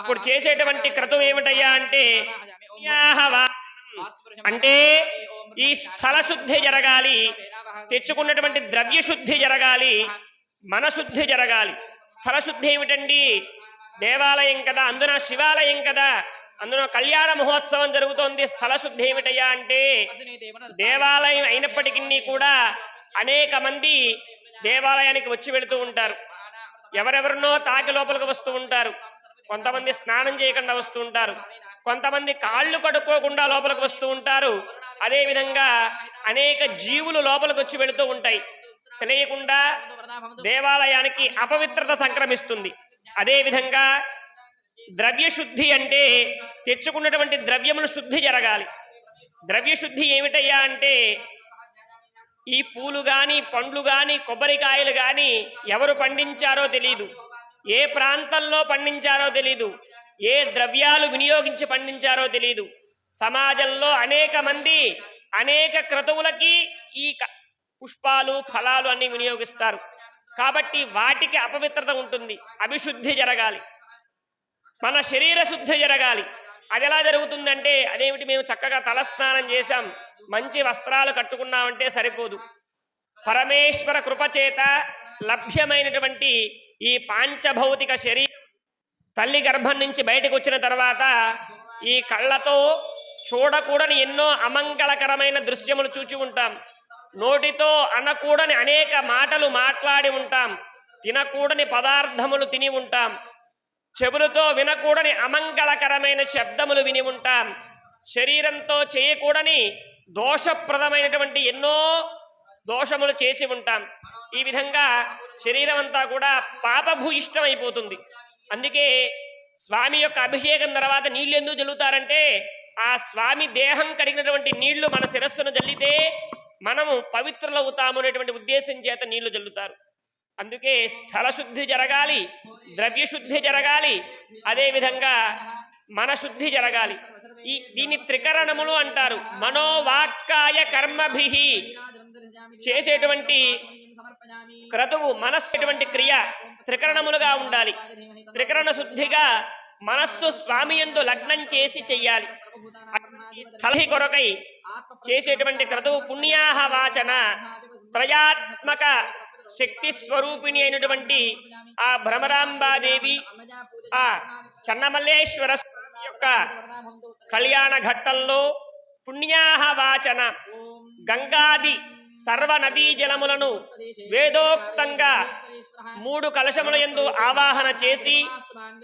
ఇప్పుడు చేసేటువంటి క్రతువు ఏమిటయ్యా అంటే అంటే ఈ స్థల శుద్ధి జరగాలి తెచ్చుకున్నటువంటి ద్రవ్య శుద్ధి జరగాలి మన శుద్ధి జరగాలి. స్థల శుద్ధి ఏమిటండి? దేవాలయం కదా అందున శివాలయం కదా అందులో కళ్యాణ మహోత్సవం జరుగుతోంది. స్థల శుద్ధి ఏమిటయ్యా అంటే దేవాలయం అయినప్పటికీ కూడా అనేక మంది దేవాలయానికి వచ్చి వెళుతూ ఉంటారు. ఎవరెవరినో తాకి లోపలికి వస్తూ ఉంటారు. కొంతమంది స్నానం చేయకుండా వస్తూ ఉంటారు. కొంతమంది కాళ్ళు కడుక్కోకుండా లోపలికి వస్తూ ఉంటారు. అదేవిధంగా అనేక జీవులు లోపలికి వచ్చి వెళుతూ ఉంటాయి. తెలియకుండా దేవాలయానికి అపవిత్రత సంక్రమిస్తుంది. అదేవిధంగా ద్రవ్యశుద్ధి ద్రవ్య శుద్ధి అంటే తెచ్చుకున్నటువంటి ద్రవ్యములు శుద్ధి జరగాలి. ద్రవ్య శుద్ధి ఏమిటయ్యా అంటే ఈ పూలు కానీ పండ్లు కానీ కొబ్బరికాయలు కానీ ఎవరు పండించారో తెలియదు ఏ ప్రాంతంలో పండించారో తెలియదు ఏ ద్రవ్యాలు వినియోగించి పండించారో తెలియదు సమాజంలో అనేక మంది అనేక క్రతువులకి ఈ క- పుష్పాలు ఫలాలు అన్ని వినియోగిస్తారు. కాబట్టి వాటికి అపవిత్రత ఉంటుంది అభిశుద్ధి జరగాలి. మన శరీర శుద్ధి జరగాలి. అది ఎలా జరుగుతుందంటే అదేమిటి మేము చక్కగా తలస్నానం చేశాం మంచి వస్త్రాలు కట్టుకున్నామంటే సరిపోదు. పరమేశ్వర కృపచేత లభ్యమైనటువంటి ఈ పాంచభౌతిక శరీరం తల్లి గర్భం నుంచి బయటకు వచ్చిన తర్వాత ఈ కళ్ళతో చూడకూడని ఎన్నో అమంగళకరమైన దృశ్యములు చూచి ఉంటాం. నోటితో అనకూడని అనేక మాటలు మాట్లాడి ఉంటాం. తినకూడని పదార్థములు తిని ఉంటాం. చెవులతో వినకూడని అమంగళకరమైన శబ్దములు విని ఉంటాం. శరీరంతో చేయకూడని దోషప్రదమైనటువంటి ఎన్నో దోషములు చేసి ఉంటాం. ఈ విధంగా శరీరం అంతా కూడా పాపభూయిష్టం అయిపోతుంది అందుకే స్వామి యొక్క అభిషేకం తర్వాత నీళ్ళు ఎందుకు జల్లుతారంటే ఆ స్వామి దేహం కడిగినటువంటి నీళ్ళు మన శిరస్సును జల్లితే మనము పవిత్రులవుతాము అనేటువంటి ఉద్దేశం చేత నీళ్ళు జల్లుతారు. అందుకే స్థల శుద్ధి జరగాలి ద్రవ్య శుద్ధి జరగాలి అదేవిధంగా మనశుద్ధి మన శుద్ధి జరగాలి. ఈ దీన్ని త్రికరణములు అంటారు. మనోవాక్కాయ కర్మభి. చేసేటువంటి క్రతువు మనస్సు ఎటువంటి క్రియ త్రికరణములుగా ఉండాలి. త్రికరణ శుద్ధిగా మనస్సు స్వామి యందు లగ్నం చేసి చెయ్యాలి. స్థలహి కొరకై చేసేటువంటి క్రతువు పుణ్యాహ వాచన త్రయాత్మక శక్తి స్వరూపిణి అయినటువంటి ఆ భ్రమరాంబాదేవి ఆ చన్నమల్లేశ్వర యొక్క కళ్యాణ ఘట్టంలో పుణ్యాహ వాచన గంగాది సర్వ నదీ జలములను వేదోక్తంగా మూడు కలశముల యందు ఆవాహన చేసి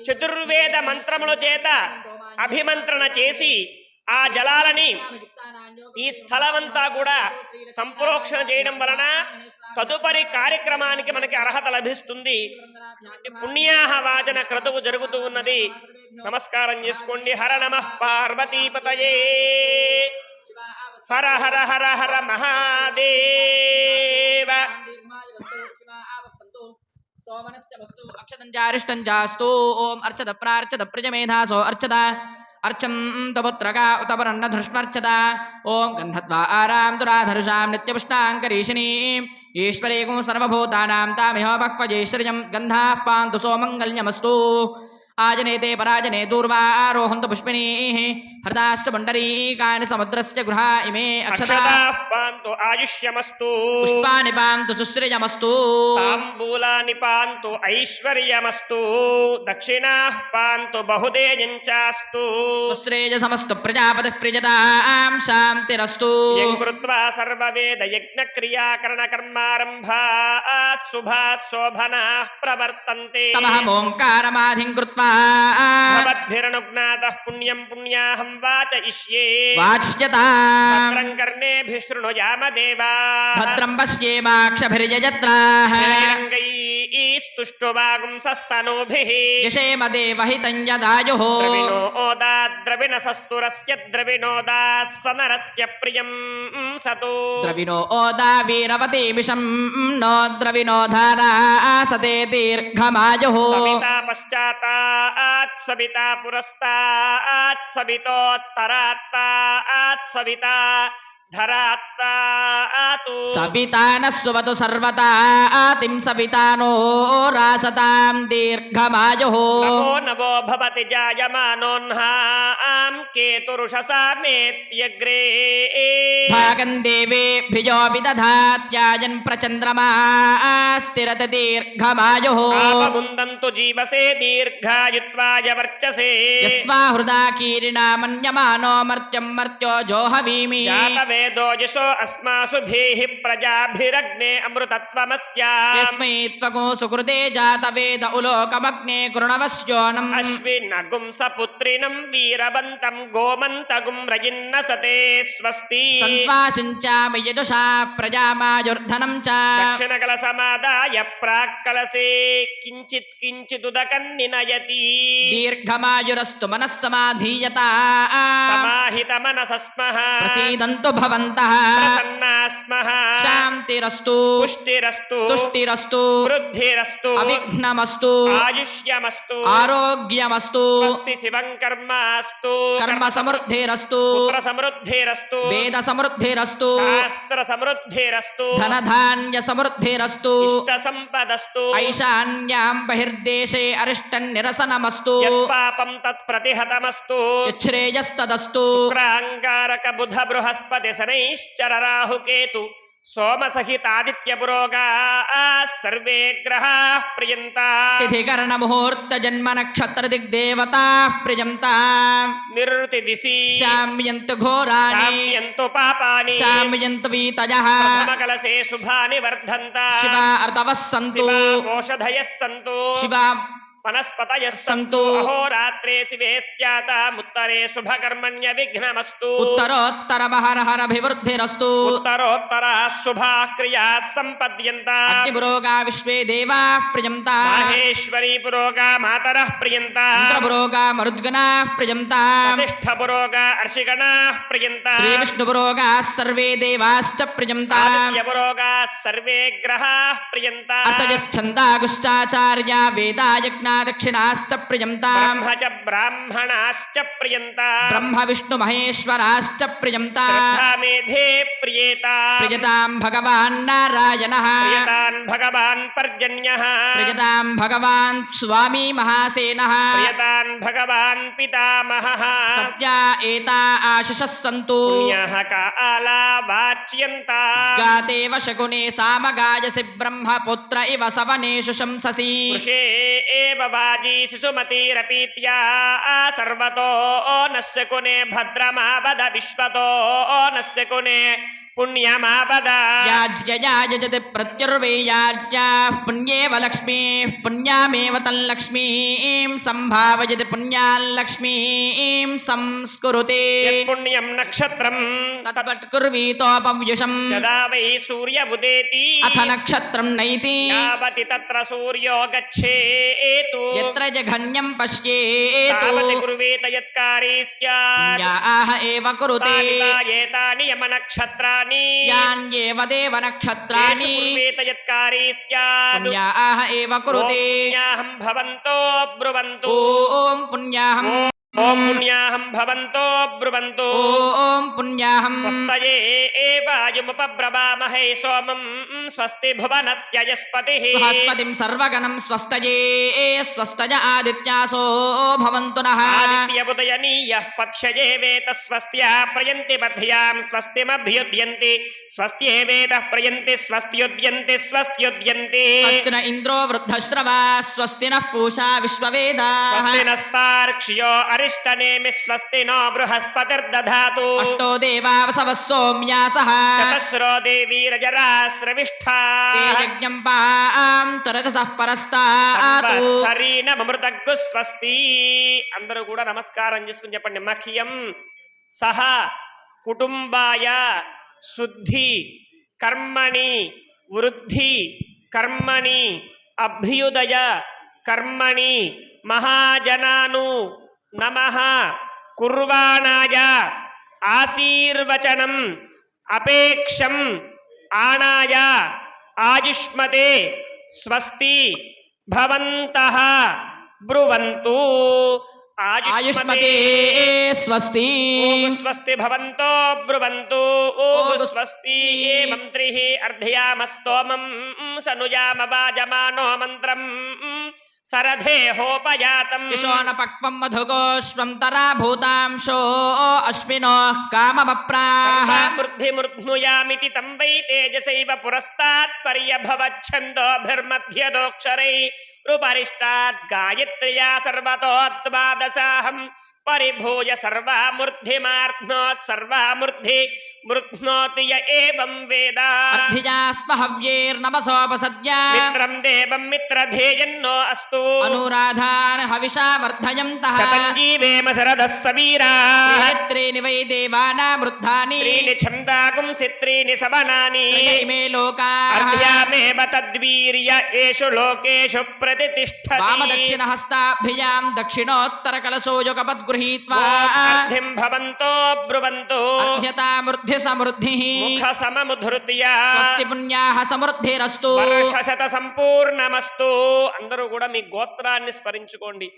చతుర్వేద మంత్రముల చేత అభిమంత్రణ చేసి ఆ జలాలని ఈ స్థలమంతా కూడా సంప్రోక్షణ చేయడం వలన తదుపరి కార్యక్రమానికి మనకి అర్హత లభిస్తుంది. పుణ్యాహ వాచన క్రతువు జరుగుతూ ఉన్నది. నమస్కారం చేసుకోండి. హర నమ పార్వతీపతయే. हर हर हर हर महादेव। सोमनश्चस्तु अक्षतञ्चारिष्टञ्चास्तु ओम् अर्चत प्रार्चत प्रजमेधासो अर्चत अर्चं तपुत्रका उतपरन्नधृष्णर्चत ॐ गन्धत्वा आरां दुराधरुषां नित्यपुष्णाङ्करीषिणीम् ईश्वरेगुं सर्वभूतानां तामिहो भक्वजेश्वर्यं गन्धाः पान्तु आजने ते पराजने दूर्वा आरोहन्तु पुष्पिणीः हृदाश्च समुद्र समुद्रस्य गृहा इमे अक्षताः। पान्तु आयुष्यमस्तु। पुष्पाणि पान्तु सुश्रियमस्तु ताम्बूलानि पान्तु ऐश्वर्यमस्तु। दक्षिणाः पान्तु बहुदेयञ्चास्तु सुश्रेयसमस्तु प्रजापतिः प्रियतां शान्तिरस्तु। कृत्वा शुभाः शोभनाः प्रवर्तन्ते। भवद्भिरनुज्ञातः पुण्यं पुण्याहं वाचयिष्ये वाच्यता। भद्रं कर्णेभिः शृणुयाम देवा। भद्रं पश्येमाक्षभिर्यजत्राः। కర్ణేభిः శృణుయామ దేవా భద్రం పశ్యేమాక్షభిర్యజత్రాः స్తుష్టువాగుంసస్తనూభిः యశేమ దేవహితం యదాయుः ద్రవిణోదా ద్రవిణసస్తురస్య ద్రవిణోదా సనరస్య ప్రియం సతు. ద్రవిణో ఓదా వీరవతి విషం నో ద్రవిణో ధారా సతే దీర్ఘమాయుః. సవితా పశ్చాత్తాత్ धरात्तातु सर्वता आतिं सवितानो रासतां दीर्घमायुः। नमो भवति जायमानोऽह्नां केतुरुषसा मेत्यग्रे। भागं देवेभ्यो विदधात्याजन् प्रचन्द्रमा स्थिरत दीर्घमायुः। मुन्दन्तु जीवसे दीर्घायुत्वाय वर्चसे। यस्त्वा हृदा कीरिणा मन्यमानो मर्त्यं मर्त्यो जोहवीमि। जातवे वेदोजिषो अस्मासु धीः प्रजाभिरग्ने अमृतत्वमस्यास्मै त्वगो सुकृते जातवेद उलोकमग्ने कृणवस्योनम् अश्विनगुं गोमन्तगुं रजिन्न सते स्वस्ति। सन्त्वासिञ्चामि यजुषा प्रजामायुर्धनं च। दक्षिणकलसमादाय प्राक्कलसे किञ्चित् किञ्चिदुदकन्निनयति। दीर्घमायुरस्तु मनः समाधीयता। समाहितमनसस्मः। प्रसीदन्तु भव కించిదుదకన్నినయతి దీర్ఘమాయురస్తు మనస్సమాధీయత సమాహిత మనసస్మః ప్రసీదంతు భవంతః ప్రసన్నాస్మః శాంతిరస్తు పుష్టిరస్తు తుష్టిరస్తు వృద్ధిరస్తు అవిఘ్నమస్తు ఆయుష్యమస్తు ఆరోగ్యమస్తు స్వస్తి శివం కర్మాస్తు కర్మ సమృద్ధిరస్తు పుత్ర సమృద్ధిరస్తు వేద సమృద్ధిరస్తు శాస్త్ర సమృద్ధిరస్తు ధనధాన్య సమృద్ధిరస్తు ఇష్ట సంపదస్తు ఐశాన్యాం బహిర్దేశే అరిష్టం నిరసనమస్తు యత్పాపం शनैश्चरराहुकेतु सर्वे ग्रहाः प्रियन्ता। तिथिकर्णमुहूर्तजन्मनक्षत्रदिग्देवताः प्रियन्ता। निर्तिदिशि। शाम्यन्तु घोराणि। शाम्यन्तु पापानि। शाम्यन्तु वीतजः। कलशे शुभानि वर्धन्ता। शिवा अर्तवः सन्तु। ओषधयः सन्तु। शिवा वनस्पत सन्तु अहोरात्रे शिवे स्यातामुत्तरे शुभकर्मण्य विघ्नमस्तु उत्तरोत्तर हर महरहरभिवृद्धिरस्तु उत्तरोत्तरः शुभाः क्रियाः सम्पद्यन्ताः पुरोगा विश्वे देवा प्रियंता महेश्वरी पुरोगा मातर प्रियंता पुरोगा मरुद्गना प्रियंता मरुद्गणाः प्रियन्ता। वसिष्ठपुरोगा अर्षिगणाः विष्णु पुरोगा सर्वे देवाश्च प्रियन्ता। पुरोगाः सर्वे ग्रहाः प्रियन्ता। असजच्छन्दागुश्चाचार्या वेदायज्ञा दक्षिणाश्च प्रियंता ब्रह्म च ब्राह्मणाश्च प्रियंता ब्रह्म विष्णु महेश्वराश्च प्रियंता। मेधे प्रियेता प्रियतां भगवान् नारायणः। प्रियतान् भगवान् पर्जन्यः। प्रियतां भगवान् स्वामी महासेनः। प्रियतान् भगवान् पितामहः। सत्या एता आशिषः सन्तु। पुण्यः काला वाच्यन्ता। गादेव शकुने सामगायसि इव सवनेषु शंससि। वाजी शिशुमतीरपीत्या सर्वतो नस्य कुने भद्रमावध विश्वतो नस्य कुने పుణ్యః కాలా వాచ్యంత గాతేవ శకునే సామగాయసి బ్రహ్మపుత్ర ఇవ సవనేషు శంససి వృషే ఏవ వాజీ శిశుమతిరపీత్యా సర్వతో నస్య కునే భద్రమాపద విశ్వతో నస్య కునే పుణ్యమాపద యాజ్యయా యజతి ప్రత్యుర్వేయాజ్యా పుణ్యేవ లక్ష్మీః పుణ్యామేవ తల్లక్ష్మీం సంభావయతి పుణ్యాల్లక్ష్మీం సంస్కురుతే పుణ్యం నక్షత్రం తత్పట్కుర్వీతోపవ్యుషం యదా వై సూర్య ఉదేతి అథ నక్షత్రం నైతి యావతి తత్ర సూర్యో గచ్చేతు ఎత్ర జఘన్యం పశ్యేతు తావతి కుర్వేత యత్కారీ స్యాత్ యాహ ఏవ కురుతే ఏతాని యమ నక్షత్రాని యాన్యేవ దేవ నక్షత్రాణి యత్కారీ స్యాత్ పుణ్యాహ ఏవ కురుతే. పుణ్యాహం భవంతో బ్రువంతు. ఓం పుణ్యాహం. ఓం పుణ్యాహం భవంతో బ్రువంతు. ఓం పుణ్యాహం. స్వస్తయే ఏవాయుముపబ్రవామహే సోమం స్వస్తి భువనస్య యస్పతిః. బృహస్పతిం సర్వగణం స్వస్తయే స్వస్తజ ఆదిత్యాసో భవంతు నః. ఆదిత్యముదయనీయః పక్ష్యయేవేత స్వస్త్యా ప్రయంతి మధ్యాం స్వస్తిమభ్యుద్యంతి స్వస్త్యేవేతః ప్రయంతి స్వస్త్యుద్యంతి స్వస్త్యుద్యంతి స్వస్తి న ఇంద్రో వృద్ధశ్రవా స్వస్తి నః పూషా విశ్వవేదా. స్వస్తి నస్తార్క్ష్యో అరిష్టనేమి స్వస్తి నో బృహస్పతిర్దధాతు అష్టో దేవావసవ సోమ్యాసః చతస్రో దేవీరజరా స్రవిష్ఠా ते यज्ञं पां तरजसः परस्तातु సంవత్సరీనమృతగ్గు స్వస్తి అందరూ కూడా నమస్కారం చేసుకుని చెప్పండి మఖ్యం సహ కుటుంబాయ శుద్ధి కర్మణి వృద్ధి కర్మణి అభ్యుదయ కర్మణి మహాజనాను నమ కుర్వాణాయ ఆశీర్వచనం అపేక్షం ఆనాయ ఆయుష్మతే స్వస్తి భవంతః బ్రువంతు ఆయుష్మతే స్వస్తి ఓం స్వస్తి భవంతో బ్రువంతు ఓం ఓం స్వస్తి ఏ మంత్రి सरधेहोपजातम् किशोणपक्वं मधुगोष्वं तराभूतांशो अश्विनोः काममप्राः वृद्धिमुर्ध्नुयामिति वै तेजसैव पुरस्तात् पर्यभवच्छन्दोभिर्मध्यदोक्षरैरुपरिष्टात् गायत्र्या सर्वतोद्वादशाहम् परिभूय सर्वा मूर्धि मार्थ्नोत् सर्वा मूर्धि मृध्नोति य एवं वेद। अर्धिजास्महव्यैर्नमसोपसद्या मित्रं देवं मित्रधेयन्नो अस्तु। अनुराधान् हविषा वर्धयन्तः शतञ्जीवेम शरदः सवीराः त्रीणि वै देवानामृद्धानि। त्रीणि छन्दागुंसि त्रीणि सवनानि। मे लोका। अर्ध्या వై దేవానామృద్ధాని త్రీణి ఛందాగుంసి త్రీణి సవనాని మే లోకాః అర్ధ్యామేవ తద్వీర్య ఏషు లోకేషు ప్రతిష్టతి వామదక్షిణ హస్తాభ్యాం దక్షిణోత్తర కలశో యుగపద్గృహీత్వా అర్ధిం భవంతో బ్రువంతో అర్ధ్యతామృద్ధి సమృద్ధి ముఖ సమముధృత్య స్వస్తి పుణ్యాః సమృద్ధిరస్తు వర్షశత సంపూర్ణమస్తు అందరూ కూడా మీ గోత్రాన్ని స్మరించుకోండి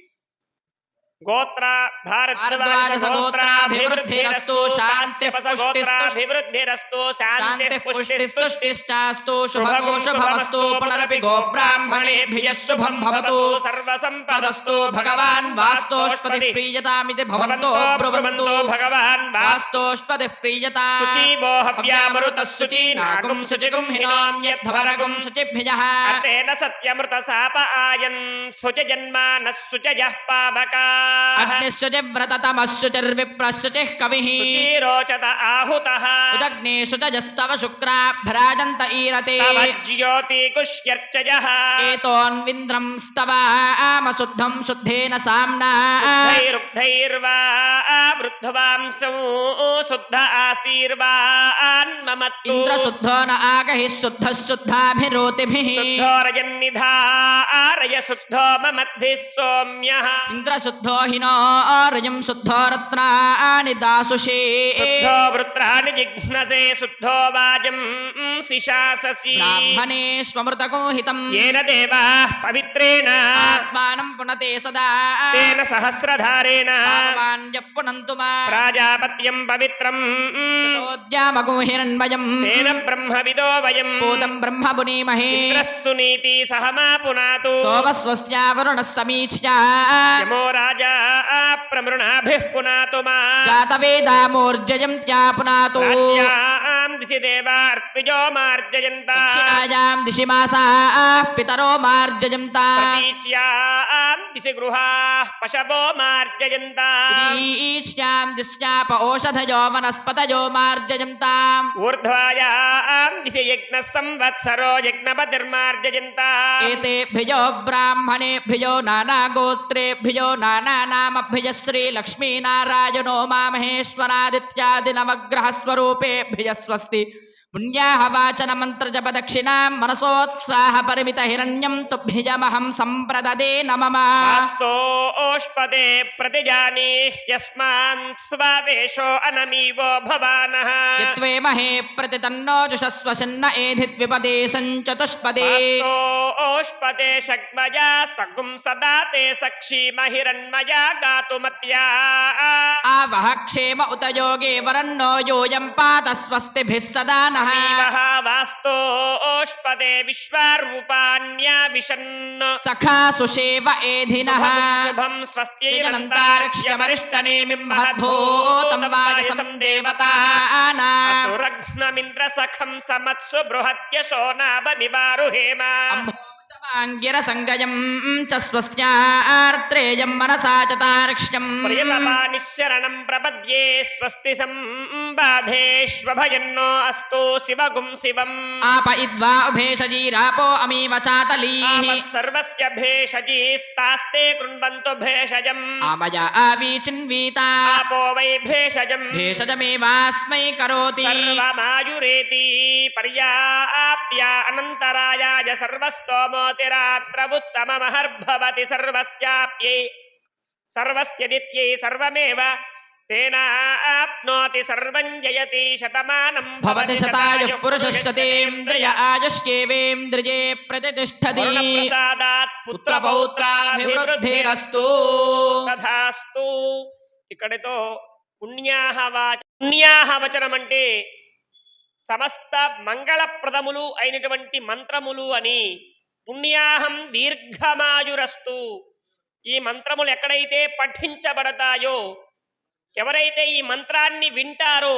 गोत्र भारद्वाजसगोत्राभिवृद्धिरस्तु शान्तिपुष्टिस्तुभिवृद्धिरस्तु शान्तिपुष्टिस्तुष्टिश्चास्तु शुभगो शुभमस्तु पुनरपि गोब्राह्मणेभ्यः शुभं भवतु। सर्वसम्पदस्तु भगवान् वास्तोष्पतिः प्रीयतामिति भवन्तो ब्रुवन्तु। भगवान् वास्तोष्पतिः प्रीयता। शुचिवो शुचिगुं हिनां यद्धवरगुं शुचिभ्यः तेन सत्यमृतसाप आयन्। शुचजन्मानः शुचयः पावका। अग्निश्रुचिव्रततमश्रुचिर्विप्रश्रुचिः कविः। रोचत आहुतः। उदग्नेषु च जस्तव शुक्राभ्राजन्त ईरते। ज्योतिकुष्यर्चयः एतोऽन्विन्द्रं स्तवामशुद्धं शुद्धेन साम्ना। रुग्धैर्वा शुद्ध आशीर्वान्ममत्तु न आगहिः शुद्धः शुद्धाभिरोतिभिः। शुद्धोरजन्निधारय शुद्धो ममद्धिः ఆశీర్వాన్ మమత్తు ఇంద్రశుద్ధో న ఆగహి శుద్ధ శుద్ధాభిరోతిభిః శుద్ధోరజన్నిధారయ శుద్ధో మమద్ధి సోమ్య ఇంద్రశుద్ధో హినో రజం శుద్ధో రత్నాని దాసుషే. శుద్ధో వృత్రాన్ని జిఘ్నసే శుద్ధో వాజం శిశాససి. బ్రాహ్మణేష్వమృతకో హితం ఏన దేవా పవిత్రేణ. ఆత్మానం పునతే సదా. తేన సహస్రధారేణ. పాపాన్య పునంతు మా. ప్రాజాపత్యం పవిత్రం. పునాతు ప్రమృణాభిః పునాతు మా జాతవేదామోర్జయం త్యాపునాతు రాజ్యాం దిశి దేవార్పిజో మార్జయంత దక్షిణాయాం దిశి మాసా పితరో మార్జయంత ప్రతీచ్యాం దిశి గృహా పశవో మార్జయంత ఈశ్యాం దిశ్యాప ఓషధయో వనస్పతయో మార్జయంతాం ఊర్ధ్వాయాం దిశి యజ్ఞ సంవత్సరో యజ్ఞపతిర్మార్జయంత ఏతేభ్యో బ్రాహ్మణేభ్యో నానాగోత్రేభ్యో నానానామభ్యజ नामभ्यजश्री लक्ष्मीनारायणो मा महेश्वरादित्यादिनवग्रहस्वरूपेभ्यजस्वस्ति పుణ్యాహ వాచన మంత్రజప దక్షిణాం మనసోత్సాహ పరిమిత హిరణ్యం తుభ్యజమహం సంప్రదదే నమమ ఓష్పదే ప్రతిజానీ యస్మాన్ స్వావేశో అనమీవో భవానః. యత్వేమహే ప్రతితన్నో జుషస్వశన్న ఏధిద్విపదే సంచతుష్పదే. ఓష్పదే షగ్మయా సగుం సదా తే సక్షీమహిరణ్మయా గాతుమత్యా ఆవహ క్షేమ ఉత యోగే వరన్నో యోయం పాత స్వస్తిభిः సదా నః అమీవః వాస్తోష్పదే విశ్వారూపాణ్యా విశన్న సఖా సుషేవ ఏధినః శుభం జనంతార్క్ష్యమరిష్టనేమిం మహద్భూతం వాయసం దేవతానాం స్వస్తిరగ్నమింద్ర సఖం సమత్సు బృహత్యశో నాభమివారుహేమ అంగిర సంగయం చ స్వస్యార్త్రేయం మనసా చ తార్క్ష్యం ప్రియతమానిశరణం ప్రపద్యే స్వస్తి సంబాధేష్వభయన్నో అస్తు శివగుం శివం ఆప ఇద్వా ఉభేషజీరాపో అమీవ చాతలీః ఆపः సర్వస్య భేషజీస్తాస్తే కృణ్వంతు భేషజం ఆమయ ఆవీచిన్వీతా ఆపో వై ఉత్తమమహర్భవతి సర్వస్యాప్యై. సర్వమేవ. తేనాప్నోతి సర్వం జయతి శతమానం భవతి శతాయుః పురుషశ్చతేంద్రియ ఆయుష్యేవేంద్రియే ప్రతిష్టతి ప్రసాదాత్ పుత్రపౌత్రాభివృద్ధిరస్తు. తథాస్తు. ఇక్కడితో పుణ్యాహ వాచ పుణ్యాహ వచనం అంటే సమస్త మంగళప్రదములు అయినటువంటి మంత్రములు అని పుణ్యాహం దీర్ఘమాయురస్తు. ఈ మంత్రములు ఎక్కడైతే పఠించబడతాయో ఎవరైతే ఈ మంత్రాన్ని వింటారో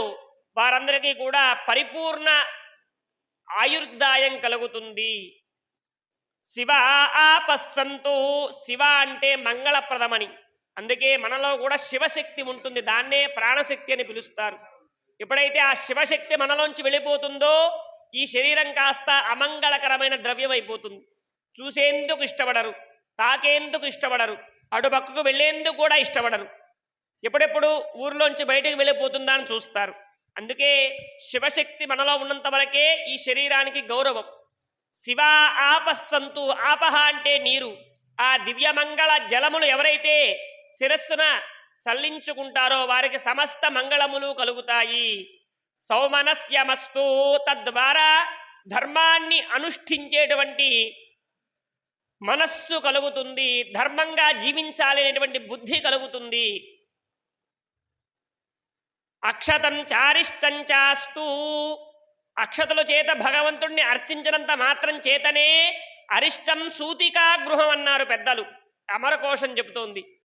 వారందరికీ కూడా పరిపూర్ణ ఆయుర్దాయం కలుగుతుంది. శివ ఆపస్సంతు శివ అంటే మంగళప్రదమని. అందుకే మనలో కూడా శివశక్తి ఉంటుంది దాన్నే ప్రాణశక్తి అని పిలుస్తారు. ఎప్పుడైతే ఆ శివశక్తి మనలోంచి వెళ్ళిపోతుందో ఈ శరీరం కాస్త అమంగళకరమైన ద్రవ్యం అయిపోతుంది చూసేందుకు ఇష్టపడరు తాకేందుకు ఇష్టపడరు అటుపక్కకు వెళ్ళేందుకు కూడా ఇష్టపడరు. ఎప్పుడెప్పుడు ఊర్లోంచి బయటకు వెళ్ళిపోతుందా అని చూస్తారు. అందుకే శివశక్తి మనలో ఉన్నంత వరకే ఈ శరీరానికి గౌరవం. శివ ఆపస్సంతు ఆపహ అంటే నీరు. ఆ దివ్యమంగళ జలములు ఎవరైతే శిరస్సున చల్లించుకుంటారో వారికి సమస్త మంగళములు కలుగుతాయి. సౌమనస్యమస్తు తద్వారా ధర్మాన్ని అనుష్ఠించేటువంటి మనస్సు కలుగుతుంది ధర్మంగా జీవించాలనేటువంటి బుద్ధి కలుగుతుంది. అక్షతం చారిష్టంచాస్తూ అక్షతల చేత భగవంతుణ్ణి అర్చించినంత మాత్రం చేతనే అరిష్టం సూతికా గృహం అన్నారు పెద్దలు. అమరకోశం చెబుతోంది.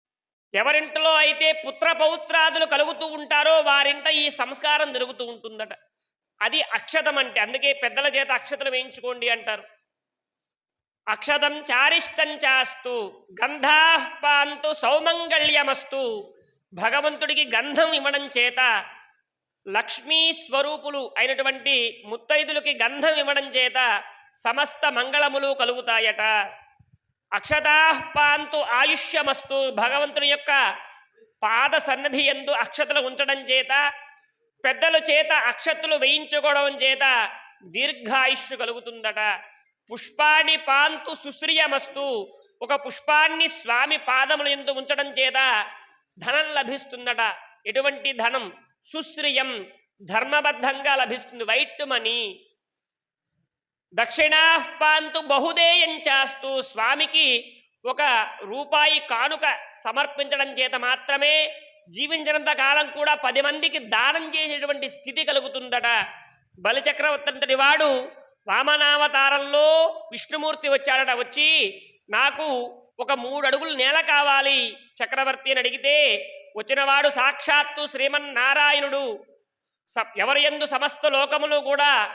ఎవరింట్లో అయితే పుత్ర పౌత్రాదులు కలుగుతూ ఉంటారో వారింట ఈ సంస్కారం జరుగుతూ ఉంటుందట. అది అక్షతం అంటే అందుకే పెద్దల చేత అక్షతలు వేయించుకోండి అంటారు. అక్షతం చారిష్టంచాస్తు గంధాపాంతు సౌమంగళ్యమస్తు. భగవంతుడికి గంధం ఇవ్వడం చేత లక్ష్మీ స్వరూపులు అయినటువంటి ముత్తైదులకి గంధం ఇవ్వడం చేత సమస్త మంగళములు కలుగుతాయట. అక్షతాపాంతు ఆయుష్యమస్తు భగవంతుని యొక్క పాద సన్నిధి ఎందు అక్షతలు ఉంచడం చేత పెద్దల చేత అక్షతులు వేయించుకోవడం చేత దీర్ఘాయుష్యు కలుగుతుందట. పుష్పాన్ని పాంతు సుశ్రియమస్తు. ఒక పుష్పాన్ని స్వామి పాదముల ఎందు ఉంచడం చేత ధనం లభిస్తుందట. ఎటువంటి ధనం? సుశ్రియం ధర్మబద్ధంగా లభిస్తుంది. White money. దక్షిణాహ్పాంతు బహుదేయం చాస్తు. స్వామికి ఒక రూపాయి కానుక సమర్పించడం చేత మాత్రమే జీవించినంత కాలం కూడా పది మందికి దానం చేసేటువంటి స్థితి కలుగుతుందట. బలిచక్రవర్తి వాడు వామనావతారంలో విష్ణుమూర్తి వచ్చాడట. వచ్చి నాకు ఒక మూడు అడుగులు నేల కావాలి. చక్రవర్తి అని అడిగితే వచ్చినవాడు సాక్షాత్తు శ్రీమన్నారాయణుడు. స- ఎవరి యందు సమస్త లోకములు కూడా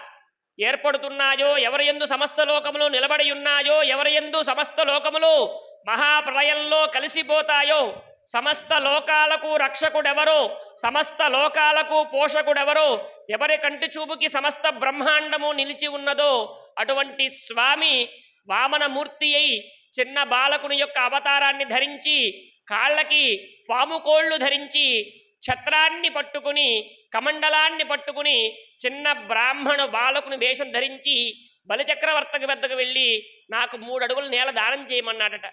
ఏర్పడుతున్నాయో ఎవరి ఎందు సమస్త లోకములు నిలబడి ఉన్నాయో ఎవరి యందు సమస్త లోకములు మహాప్రళయంలో కలిసిపోతాయో సమస్త లోకాలకు రక్షకుడెవరో? సమస్త లోకాలకు పోషకుడెవరో? ఎవరి కంటి చూపుకి సమస్త బ్రహ్మాండము నిలిచి ఉన్నదో అటువంటి స్వామి వామనమూర్తి అయి చిన్న బాలకుని యొక్క అవతారాన్ని ధరించి కాళ్ళకి పాముకోళ్ళు ధరించి ఛత్రాన్ని పట్టుకుని కమండలాన్ని పట్టుకుని చిన్న బ్రాహ్మణ బాలకుని వేషం ధరించి బలిచక్రవర్తకి వద్దకు వెళ్ళి నాకు మూడు అడుగులు నేల దానం చేయమన్నాడట.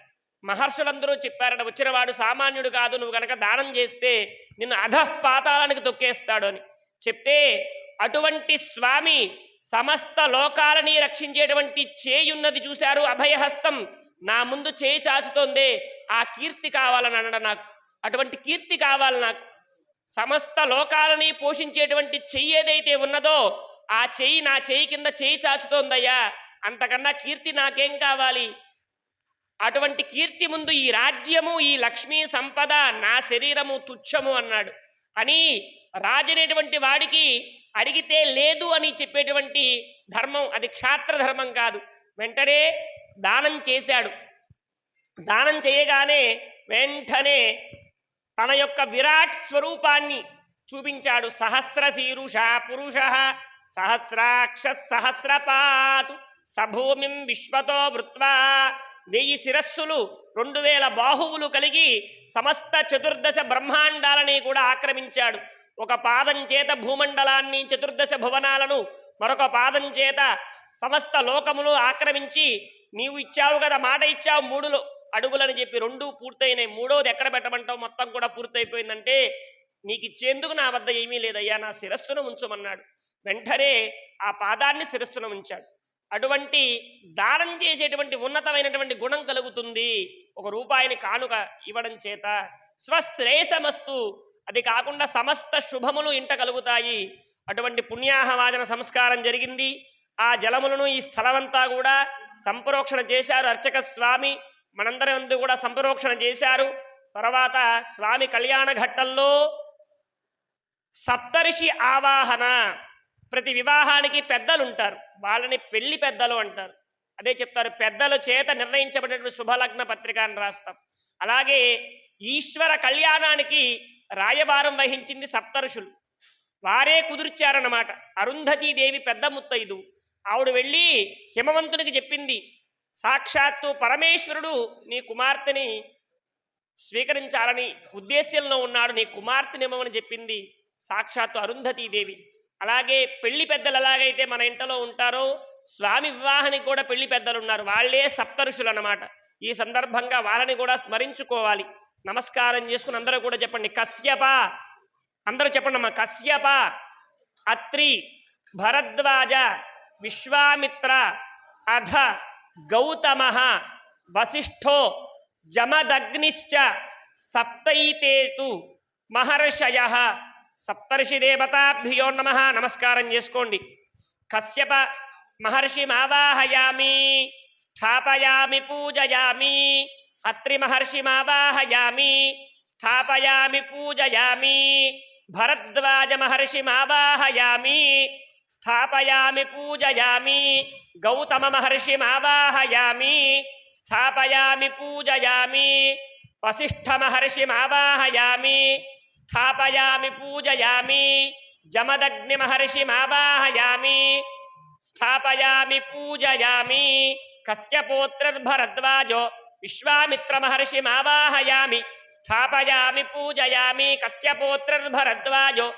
మహర్షులందరూ చెప్పారట వచ్చినవాడు సామాన్యుడు కాదు నువ్వు కనుక దానం చేస్తే నిన్ను అధః పాతాలానికి తొక్కేస్తాడు అని. చెప్తే అటువంటి స్వామి సమస్త లోకాలని రక్షించేటువంటి చేయున్నది చూశారు అభయహస్తం. నా ముందు చేయి చాచుతోందే ఆ కీర్తి కావాలని అనడం నాకు. అటువంటి కీర్తి కావాలి నాకు. సమస్త లోకాలని పోషించేటువంటి చెయ్యి ఏదైతే ఉన్నదో ఆ చెయ్యి నా చెయ్యి కింద చేయి చాచుతోందయ్యా. అంతకన్నా కీర్తి నాకేం కావాలి? అటువంటి కీర్తి ముందు ఈ రాజ్యము ఈ లక్ష్మీ సంపద నా శరీరము తుచ్చము అన్నాడు. అని రాజనేటువంటి వాడికి అడిగితే లేదు అని చెప్పేటువంటి ధర్మం అది క్షాత్ర ధర్మం కాదు. వెంటనే దానం చేశాడు. దానం చేయగానే వెంటనే తన యొక్క విరాట్ స్వరూపాన్ని చూపించాడు. సహస్రశీరుష పురుష సహస్రాక్ష సహస్రపాతు సభూమిం విశ్వతో వృత్వా వెయ్యి శిరస్సులు రెండు వేల బాహువులు కలిగి సమస్త చతుర్దశ బ్రహ్మాండాలని కూడా ఆక్రమించాడు. ఒక పాదం చేత భూమండలాన్ని చతుర్దశ భువనాలను మరొక పాదం చేత సమస్త లోకములు ఆక్రమించి నీవు ఇచ్చావు కదా మాట ఇచ్చావు మూడులో అడుగులని చెప్పి రెండు పూర్తయినాయి. మూడోది ఎక్కడ పెట్టమంటావు? మొత్తం కూడా పూర్తయిపోయిందంటే నీకు ఇచ్చేందుకు నా వద్ద ఏమీ లేదయ్యా నా శిరస్సును ఉంచమన్నాడు. వెంటనే ఆ పాదాన్ని శిరస్సును ఉంచాడు. అటువంటి దానం చేసేటువంటి ఉన్నతమైనటువంటి గుణం కలుగుతుంది. ఒక రూపాయిని కానుక ఇవ్వడం చేత స్వశ్రేయసమస్తు అది కాకుండా సమస్త శుభములు ఇంట కలుగుతాయి. అటువంటి పుణ్యాహవాచన సంస్కారం జరిగింది. ఆ జలములను ఈ స్థలమంతా కూడా సంప్రోక్షణ చేశారు అర్చక స్వామి. మనందరి ముందు కూడా సంప్రోక్షణ చేశారు. తర్వాత స్వామి కళ్యాణ ఘట్టంలో సప్తర్షి ఆవాహన. ప్రతి వివాహానికి పెద్దలు ఉంటారు వాళ్ళని పెళ్ళి పెద్దలు అంటారు. అదే చెప్తారు పెద్దల చేత నిర్ణయించబడినటువంటి శుభలగ్న పత్రిక అని రాస్తాం. అలాగే ఈశ్వర కళ్యాణానికి రాయబారం వహించింది సప్తర్షులు. వారే కుదుర్చారన్నమాట. అరుంధతీదేవి పెద్ద ముత్తైదు. ఆవిడ వెళ్ళి హిమవంతునికి చెప్పింది సాక్షాత్తు పరమేశ్వరుడు నీ కుమార్తెని స్వీకరించాలని ఉద్దేశ్యంలో ఉన్నాడు నీ కుమార్తెనిమ్మని చెప్పింది సాక్షాత్తు అరుంధతీదేవి. అలాగే పెళ్ళి పెద్దలు ఎలాగైతే మన ఇంట్లో ఉంటారో స్వామి వివాహానికి కూడా పెళ్ళి పెద్దలు ఉన్నారు. వాళ్ళే సప్తఋషులు అన్నమాట. ఈ సందర్భంగా వాళ్ళని కూడా స్మరించుకోవాలి. నమస్కారం చేసుకుని అందరూ కూడా చెప్పండి. కశ్యప! అందరూ చెప్పండి అమ్మా. కశ్యప! అత్రి! భరద్వాజ! విశ్వామిత్ర! అధ! గౌతమ! వసిష్ఠో జమదగ్నిశ్చ! సప్తైతేతు మహర్షయ! సప్తర్షి దేవతాభ్యో నమ నమస్కారం చేసుకోండి కశ్యప మహర్షిమావాహయామి స్థాపయామి పూజయామి అత్రి మహర్షిమావాహయామి స్థాపయామి పూజయామి భరద్వాజ మహర్షిమావాహయామి స్థాపయామి పూజయామి గౌతమ మహర్షిమావాహయామి స్థాపయామి పూజయామి వసిష్ఠ స్థాపయామి పూజయామి జమదగ్ని మహర్షిమావాహయామి స్థాపయామి పూజయామి కశ్యపోత్రర్భరద్వాజో విశ్వామిత్ర మహర్షిమావాహయామి స్థాపయామి పూజయామి కశ్యపోత్రర్భరద్వాజో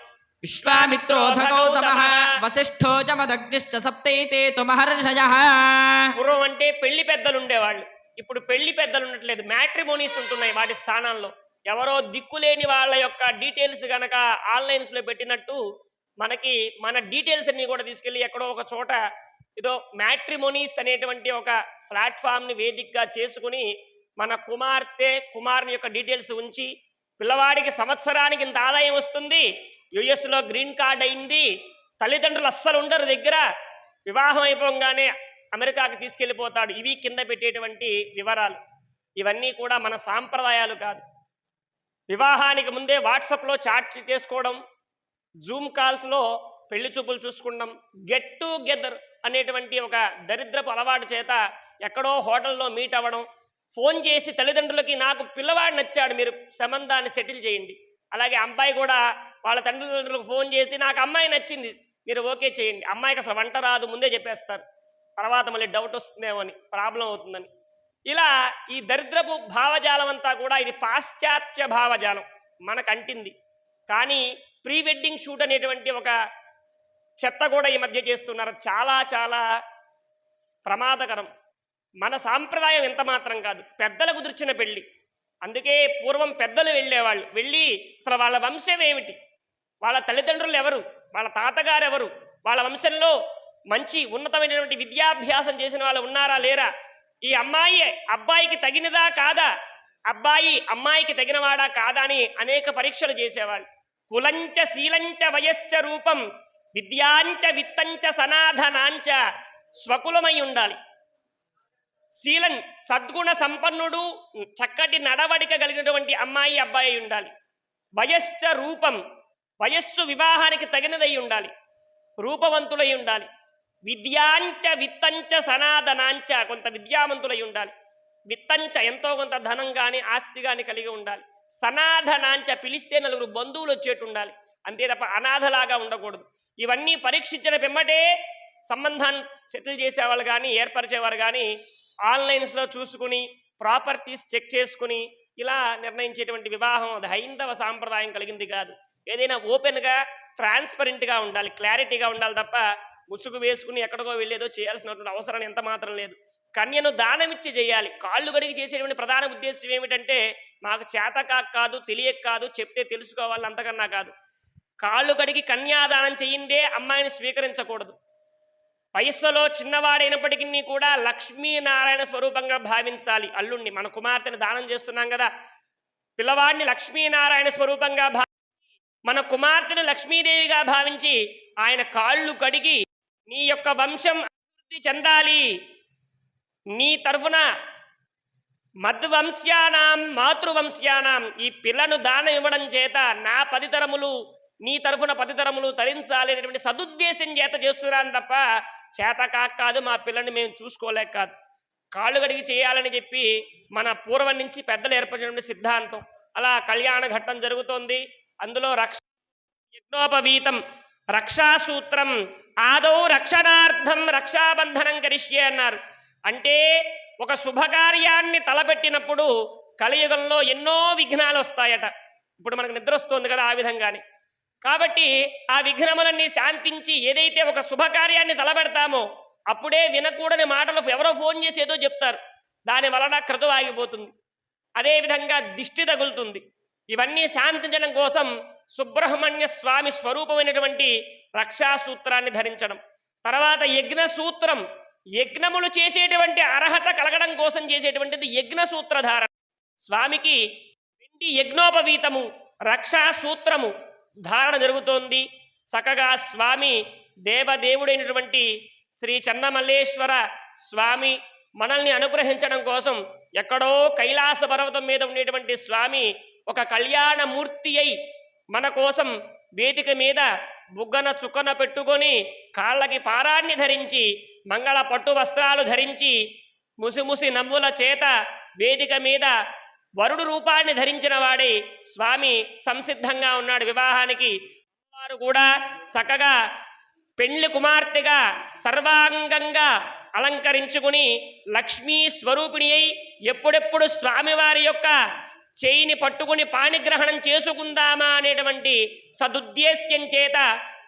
పూర్వం అంటే పెళ్ళి పెద్దలు ఉండేవాళ్ళు. ఇప్పుడు పెళ్ళి పెద్దలు ఉండట్లేదు. మ్యాట్రిమోనీస్ ఉంటున్నాయి వాటి స్థానాల్లో. ఎవరో దిక్కులేని వాళ్ళ యొక్క డీటెయిల్స్ గనక ఆన్లైన్స్లో పెట్టినట్టు మనకి మన డీటెయిల్స్ అన్ని కూడా తీసుకెళ్ళి ఎక్కడో ఒక చోట ఏదో మ్యాట్రిమోనీస్ అనేటువంటి ఒక ప్లాట్ఫామ్ని వేదికగా చేసుకుని మన కుమార్తె కుమారుని యొక్క డీటెయిల్స్ ఉంచి పిల్లవాడికి సంవత్సరానికి ఇంత ఆదాయం వస్తుంది యుఎస్లో గ్రీన్ కార్డ్ అయింది తల్లిదండ్రులు అస్సలు ఉండరు దగ్గర వివాహం అయిపోగానే అమెరికాకి తీసుకెళ్ళిపోతాడు. ఇవి కింద పెట్టేటువంటి వివరాలు. ఇవన్నీ కూడా మన సాంప్రదాయాలు కాదు. వివాహానికి ముందే వాట్సాప్లో చాట్ చేసుకోవడం జూమ్ కాల్స్లో పెళ్ళి చూపులు చూసుకుంటాం గెట్ టుగెదర్ అనేటువంటి ఒక దరిద్రపు అలవాటు చేత ఎక్కడో హోటల్లో మీట్ అవ్వడం ఫోన్ చేసి తల్లిదండ్రులకి నాకు పిల్లవాడు నచ్చాడు మీరు సంబంధాన్ని సెటిల్ చేయండి. అలాగే అమ్మాయి కూడా వాళ్ళ తల్లిదండ్రులకు ఫోన్ చేసి నాకు అమ్మాయి నచ్చింది మీరు ఓకే చేయండి. అమ్మాయికి అసలు వంట రాదు ముందే చెప్పేస్తారు. తర్వాత మళ్ళీ డౌట్ వస్తుందేమో అని ప్రాబ్లం అవుతుందని. ఇలా ఈ దరిద్రపు భావజాలం అంతా కూడా ఇది పాశ్చాత్య భావజాలం మనకు అంటింది కానీ ప్రీ వెడ్డింగ్ షూట్ అనేటువంటి ఒక చెత్త కూడా ఈ మధ్య చేస్తున్నారు. చాలా చాలా ప్రమాదకరం. మన సాంప్రదాయం ఎంత మాత్రం కాదు. పెద్దలు కుదిర్చిన పెళ్ళి. అందుకే పూర్వం పెద్దలు వెళ్ళేవాళ్ళు. వెళ్ళి అసలు వాళ్ళ వంశం ఏమిటి? వాళ్ళ తల్లిదండ్రులు ఎవరు? వాళ్ళ తాతగారు ఎవరు? వాళ్ళ వంశంలో మంచి ఉన్నతమైనటువంటి విద్యాభ్యాసం చేసిన వాళ్ళు ఉన్నారా లేరా? ఈ అమ్మాయి అబ్బాయికి తగినదా కాదా? అబ్బాయి అమ్మాయికి తగినవాడా కాదా అని అనేక పరీక్షలు చేసేవాళ్ళు. కులంచ శీలంచ వయశ్చ రూపం విద్యాంచ విత్తంచ సనాధనాంచ స్వకులమై ఉండాలి. శీలం సద్గుణ సంపన్నుడు చక్కటి నడవడిక కలిగినటువంటి అమ్మాయి అబ్బాయి ఉండాలి. వయశ్చ రూపం వయస్సు వివాహానికి తగినదై ఉండాలి. రూపవంతులై ఉండాలి. విద్యాంచ విత్తంచ సనాదనాంచ కొంత విద్యావంతులై ఉండాలి విత్తంచ ఎంతో కొంత ధనం కానీ ఆస్తి కానీ కలిగి ఉండాలి. సనాధనాంచ పిలిస్తే నలుగురు బంధువులు వచ్చేట్టు ఉండాలి అంతే తప్ప అనాథలాగా ఉండకూడదు. ఇవన్నీ పరీక్షించిన పిమ్మటే సంబంధాన్ని సెటిల్ చేసేవాళ్ళు కానీ ఏర్పరిచేవారు కానీ ఆన్లైన్స్లో చూసుకుని ప్రాపర్టీస్ చెక్ చేసుకుని ఇలా నిర్ణయించేటువంటి వివాహం అది హైందవ సాంప్రదాయం కలిగింది కాదు. ఏదైనా ఓపెన్గా ట్రాన్స్పరెంట్గా ఉండాలి. క్లారిటీగా ఉండాలి తప్ప ముసుగు వేసుకుని ఎక్కడికో వెళ్ళేదో చేయాల్సినటువంటి అవసరం ఎంత మాత్రం లేదు. కన్యను దానమిచ్చి చేయాలి. కాళ్ళు గడిగి చేసేటువంటి ప్రధాన ఉద్దేశం ఏమిటంటే మాకు చేతకా కాదు తెలియక కాదు చెప్తే తెలుసుకోవాలి అంతకన్నా కాదు. కాళ్ళు కడిగి కన్యాదానం చేయిందే అమ్మాయిని స్వీకరించకూడదు. వయస్సులో చిన్నవాడైనప్పటికీ కూడా లక్ష్మీనారాయణ స్వరూపంగా భావించాలి. అల్లుణ్ణి మన కుమార్తెను దానం చేస్తున్నాం కదా. పిల్లవాడిని లక్ష్మీనారాయణ స్వరూపంగా భావించి మన కుమార్తెను లక్ష్మీదేవిగా భావించి ఆయన కాళ్ళు కడిగి నీ యొక్క వంశం అభివృద్ధి చెందాలి. నీ తరఫున మద్వంశ్యానాం మాతృవంశ్యానాం ఈ పిల్లను దానం ఇవ్వడం చేత నా పదితరములు నీ తరఫున పదితరములు తరించాలి అనేటువంటి సదుద్దేశం చేత చేస్తున్నాను తప్ప చేత కాక కాదు మా పిల్లని మేము చూసుకోలేక కాదు. కాళ్ళు గడిగి చేయాలని చెప్పి మన పూర్వం నుంచి పెద్దలు ఏర్పడినటువంటి సిద్ధాంతం. అలా కళ్యాణ ఘట్టం జరుగుతోంది. అందులో రక్ష యజ్ఞోపవీతం రక్షాసూత్రం ఆదౌ రక్షణార్థం రక్షాబంధనం కరిష్యే అన్నారు. అంటే ఒక శుభకార్యాన్ని తలపెట్టినప్పుడు కలియుగంలో ఎన్నో విఘ్నాలు వస్తాయట ఇప్పుడు మనకు నిద్ర వస్తుంది కదా ఆ విధంగానే. కాబట్టి ఆ విఘ్నములన్నీ శాంతించి ఏదైతే ఒక శుభకార్యాన్ని తలపెడతామో అప్పుడే వినకూడని మాటలు ఎవరో ఫోన్ చేసి ఏదో చెప్తారు. దాని వలన క్రతు ఆగిపోతుంది అదేవిధంగా దిష్టి తగులుతుంది. ఇవన్నీ శాంతించడం కోసం సుబ్రహ్మణ్య స్వామి స్వరూపమైనటువంటి రక్షాసూత్రాన్ని ధరించడం. తర్వాత యజ్ఞ సూత్రం యజ్ఞములు చేసేటువంటి అర్హత కలగడం కోసం చేసేటువంటిది యజ్ఞ సూత్రధారణ స్వామికి వెండి యజ్ఞోపవీతము రక్షా సూత్రము ధారణ జరుగుతోంది. చక్కగా స్వామి దేవదేవుడైనటువంటి శ్రీ చెన్నమల్లేశ్వర స్వామి మనల్ని అనుగ్రహించడం కోసం ఎక్కడో కైలాస పర్వతం మీద ఉండేటువంటి స్వామి ఒక కళ్యాణమూర్తి అయి మన కోసం వేదిక మీద బుగ్గన చుక్కన పెట్టుకొని కాళ్ళకి పారాన్ని ధరించి మంగళ పట్టు వస్త్రాలు ధరించి ముసిముసి నవ్వుల చేత వేదిక మీద వరుడు రూపాన్ని ధరించిన వాడి స్వామి సంసిద్ధంగా ఉన్నాడు. వివాహానికి వారు కూడా చక్కగా పెళ్ళి కుమార్తెగా సర్వాంగంగా అలంకరించుకుని లక్ష్మీ స్వరూపిణి అయి ఎప్పుడెప్పుడు స్వామివారి యొక్క చేయిని పట్టుకుని పాణిగ్రహణం చేసుకుందామా అనేటువంటి సదుద్దేశ్యం చేత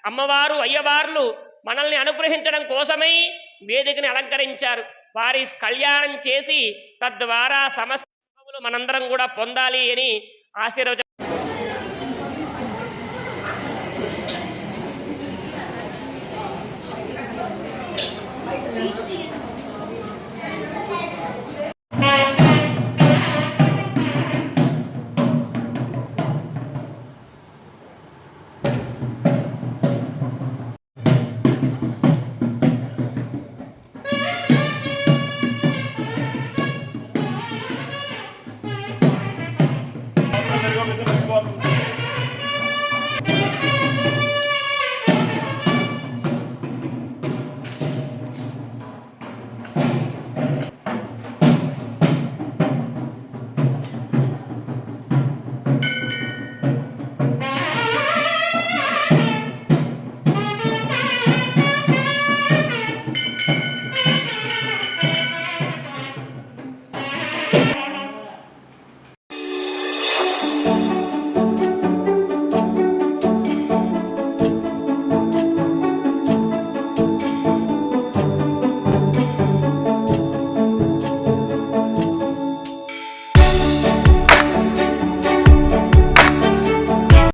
అమ్మవారు అయ్యవార్లు మనల్ని అనుగ్రహించడం కోసమై వేదికని అలంకరించారు. వారి కళ్యాణం చేసి తద్వారా సమస్త మనందరం కూడా పొందాలి అని ఆశీర్వచ